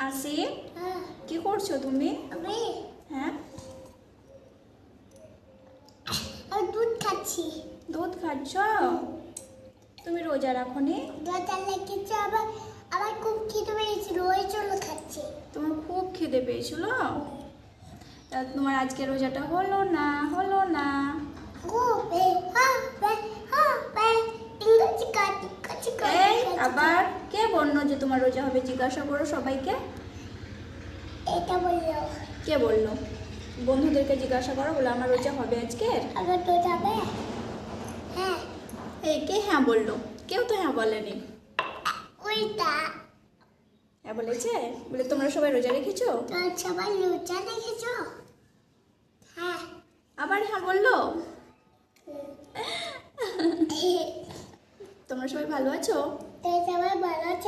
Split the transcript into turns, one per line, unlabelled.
আসি?
হ্যাঁ।
কি করছ তুমি? হ্যাঁ?
দুধ খাচ্ছি।
দুধ খাচ্ছ? তুমি রোজা রাখোনি?
রোজা লেগেছে আবার আমার খুব খিদে পেয়েছিল ওই জন্য খাচ্ছি।
তোমার খুব খিদে পেয়েছিল? তোমার আজকে রোজাটা হলো না? হলো না
গোবে হবে হবে ইংরেজি কাটি কাটি
এই আবার কে বলল যে তোমার রোজা হবে? জিজ্ঞাসা করো সবাইকে।
এটা বলল।
কে বলল? বন্ধুদেরকে জিজ্ঞাসা করো বলে আমার রোজা হবে আজকে
আবার তো যাবে হ্যাঁ।
এই কে হ্যাঁ বলল? কেউ তো হ্যাঁ বলেনি।
ওইটা
হ্যাঁ বলেছে? বলে তোমরা সবাই রোজা রেখেছো?
সবাই লুচা দেখেছ হ্যাঁ।
আবার হ্যাঁ বলল? তোমরা সবাই ভালো আছো?
সবাই ভালো আছে?